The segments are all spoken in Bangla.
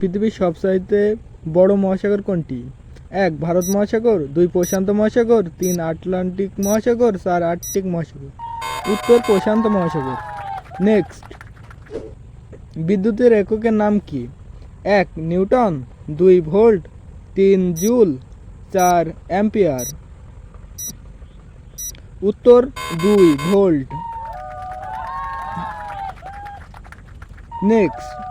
পৃথিবীর সবচাইতে বড় মহাসাগর কোনটি? এক, ভারত মহাসাগর, দুই, প্রশান্ত মহাসাগর, তিন, আটলান্টিক মহাসাগর, চার, আর্কটিক মহাসাগর। উত্তর, প্রশান্ত মহাসাগর। নেক্সট। বিদ্যুতের এককের নাম কি? এক, নিউটন, দুই, ভোল্ট, তিন, জুল, চার, অ্যাম্পিয়ার। উত্তর, দুই, ভোল্ট। নেক্সট।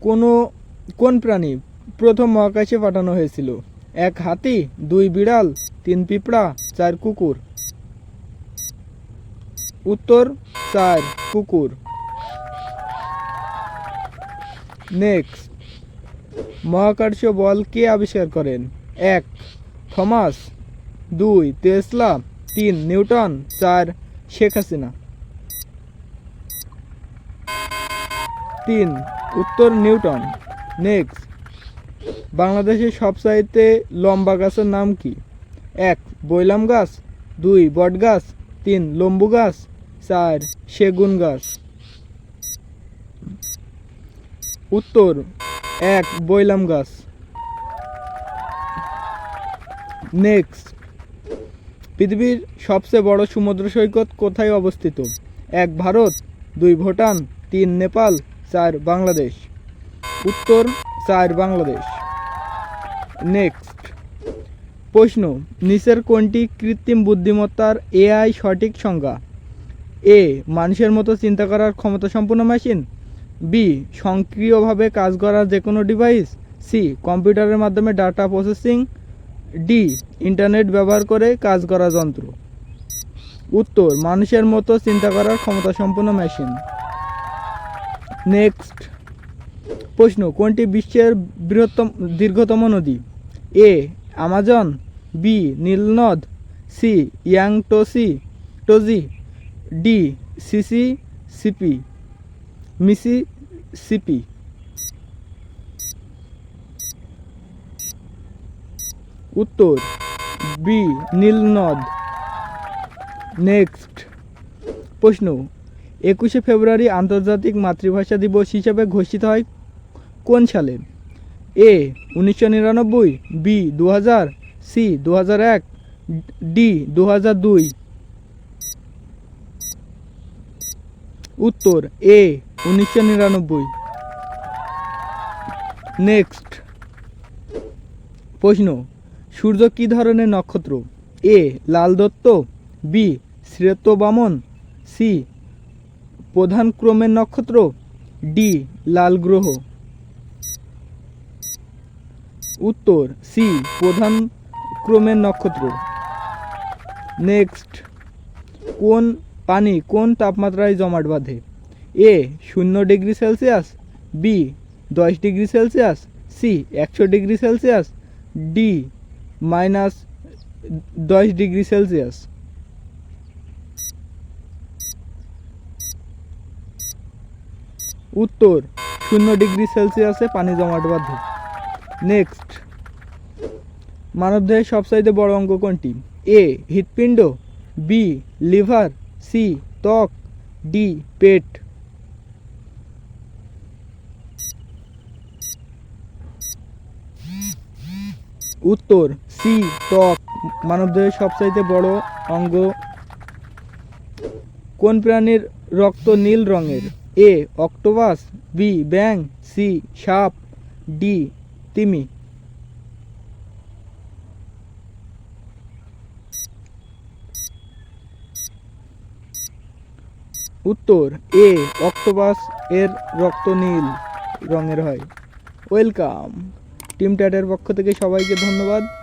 কোনো, কোন প্রাণী প্রথম মহাকাশে পাঠানো হয়েছিল? এক হাতি, দুই বিড়াল, তিন পিঁপড়া, চার কুকুর। উত্তর, চার কুকুর। নেক্সট। মহাকর্ষীয় বল কে আবিষ্কার করেন? এক, থমাস। দুই তেসলা তিন, নিউটন। চার, শেখ হাসিনা। তিন উত্তর নিউটন। নেক্সট বাংলাদেশের সবচাইতে লম্বা গাছের নাম কি? এক, বৈলাম গাছ, দুই, বট গাছ, তিন, লম্বু গাছ, চার, সেগুন গাছ। উত্তর, এক, বৈলাম গাছ। নেক্সট পৃথিবীর সবচেয়ে বড় সমুদ্র সৈকত কোথায় অবস্থিত? এক, ভারত, দুই, ভুটান, তিন, নেপাল চার বাংলাদেশ। উত্তর চার বাংলাদেশ। নেক্সট প্রশ্ন, নিচের কোনটি কৃত্রিম বুদ্ধিমত্তার এআই সঠিক সংজ্ঞা? এ, মানুষের মতো চিন্তা করার ক্ষমতা সম্পন্ন মেশিন বি সক্রিয়ভাবে কাজ করা যে কোনো ডিভাইস সি কম্পিউটারের মাধ্যমে ডাটা প্রসেসিং ডি ইন্টারনেট ব্যবহার করে কাজ করা যন্ত্র। উত্তর, মানুষের মতো চিন্তা করার ক্ষমতা সম্পন্ন মেশিন নেক্সট প্রশ্ন, কোনটি বিশ্বের বৃহত্তম, দীর্ঘতম নদী? এ, আমাজন, বি, নীলনদ, সি, ইয়াংটোসি, টোজি, ডি সিসি সিপি মিসি সিপি উত্তর, বি, নীলনদ। নেক্সট প্রশ্ন একুশে ফেব্রুয়ারি আন্তর্জাতিক মাতৃভাষা দিবস হিসেবে ঘোষিত হয় কোন সালে? এ, উনিশশো নিরানব্বই, বি দু হাজার সি দু হাজার এক, ডি দু হাজার দুই। উত্তর, এ, উনিশশো নিরানব্বই। নেক্সট। প্রশ্ন, সূর্য কী ধরনের নক্ষত্র? এ, লাল দত্ত, বি শ্রেত বামন, সি প্রধান ক্রমের নক্ষত্র ডি লাল গ্রহ। উত্তর সি প্রধান ক্রমের নক্ষত্র। নেক্সট কোন পানি কোন তাপমাত্রায় জমাট বাঁধে? এ শূন্য ডিগ্রি সেলসিয়াস। বি দশ ডিগ্রি সেলসিয়াস। সি একশো ডিগ্রি সেলসিয়াস। ডি মাইনাস দশ ডিগ্রি সেলসিয়াস। উত্তর, শূন্য ডিগ্রি সেলসিয়াসে পানি জমাট বাঁধে। নেক্সট, মানবদেহের সবচাইতে বড় অঙ্গ কোনটি? এ, হৃৎপিণ্ড, বি, লিভার, সি, ত্বক, ডি, পেট। উত্তর, সি, ত্বক, মানবদেহের সবচাইতে বড় অঙ্গ কোন প্রাণীর রক্ত নীল রঙের? এ অক্টোপাস বি, ব্যাং, সি, সাপ, ডি, তিমি। উত্তর, এ অক্টোপাস এর রক্ত নীল রঙের হয়। ওয়েলকাম। টিম ট্যাটের পক্ষ থেকে সবাইকে ধন্যবাদ।